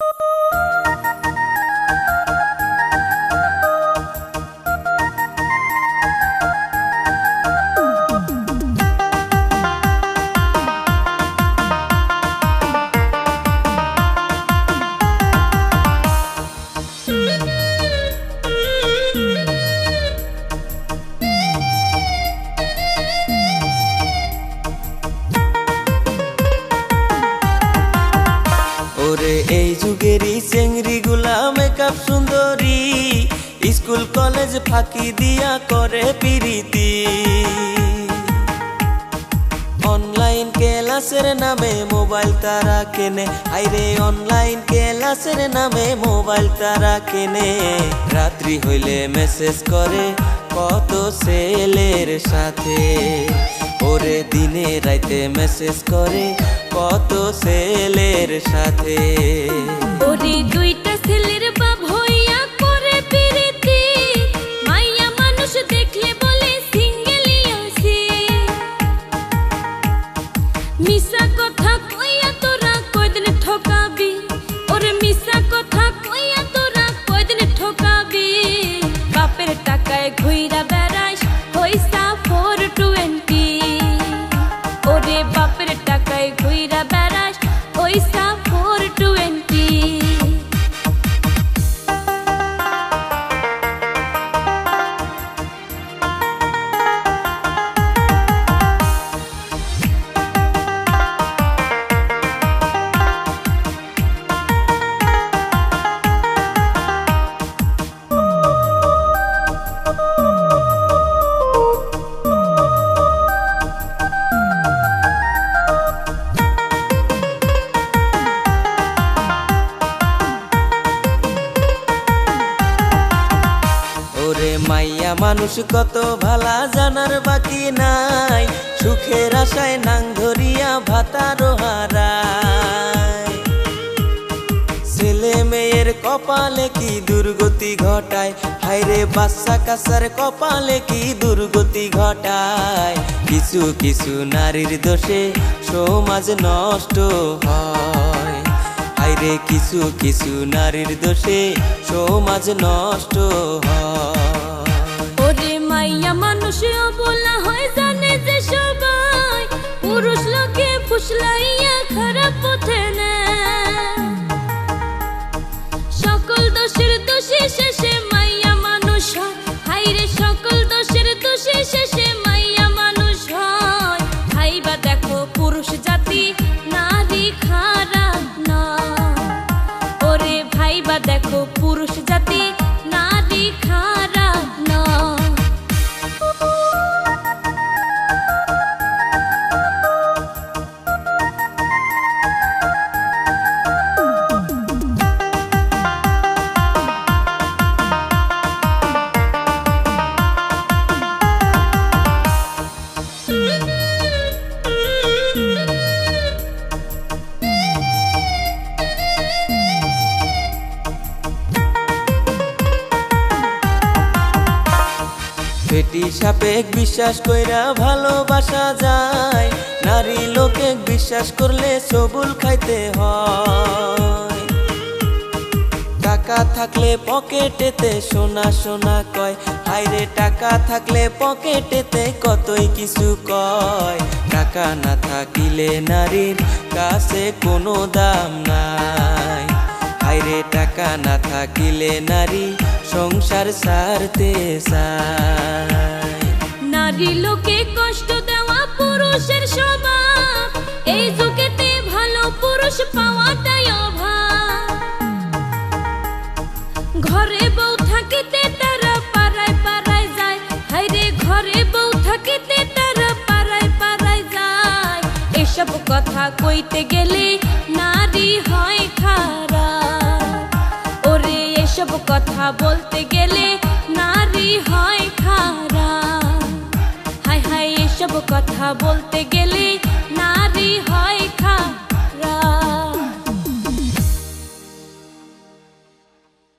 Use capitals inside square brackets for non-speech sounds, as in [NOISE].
ওরে [LAUGHS] যুগেরই চেংড়ি গুলা মেকআপ সুন্দরী। স্কুল, কলেজ ফাঁকি দিয়া করে পিরিতি। অনলাইন ক্লাসের নামে মোবাইল তারা কেনে। আইরে অনলাইন ক্লাসের নামে মোবাইল তারা কেনে। রাত্রি হইলে মেসেজ করে কত ছেলের সাথে। ওরে দিনে রাইতে মেসেজ করে কত ছেলের সাথে। ওরে দুইটা ছেলের বাপ হইয়া করে পিরিতি মাইয়া মানুষ দেখলে বলে সিঙ্গেলি আছি। মিশা কথা কইয়া তোরা কয়দিন ঠকাবি? ওরে মিশা কথা কইয়া তোরা কয়দিন ঠকাবি? বাপের টাকায় ঘুইরা বেড়াস পয়সা মাইয়া মানুষ কত ভালা জানার বাকি নাই। সুখের আশায় নাং ধরিয়া ভাতারো হারায়। ছেলে মেয়ের কপালে কি দুর্গতি ঘটায়? হায়রে বাচ্চা কাসার কপালে কি দুর্গতি ঘটায়? কিছু কিছু নারীর দোষে সমাজ নষ্ট হয়। হায়রে কিছু কিছু নারীর দোষে সমাজ নষ্ট হয়। পথে নেয়। বেটি সাপেক বিশ্বাস কইরা ভালোবাসা যায়। নারী লোকে বিশ্বাস করলে সবুল খাইতে হয়। টাকা থাকলে পকেটেতে সোনা সোনা কয়। হাইরে টাকা থাকলে পকেটেতে কতই কিছু কয়। টাকা না থাকিলে নারীর কাছে কোনো দাম নাই। হাইরে টাকা না থাকিলে নারী সংসার সারতে নারী লোকে কষ্ট দেওয়া পুরুষের স্বভাব। এই যুগেতে ভালো পুরুষ পাওয়াটাই ঘরে বউ থাকিতে তারা পাড়ায় পাড়ায় যায়। হাইরে ঘরে বউ থাকিতে তারা পাড়ায় পাড়ায় যায়। এসব কথা কইতে গেলে নারী হয় এসব কথা বলতে গেলে নারী হয় খারা হায় হায় এসব কথা বলতে গেলে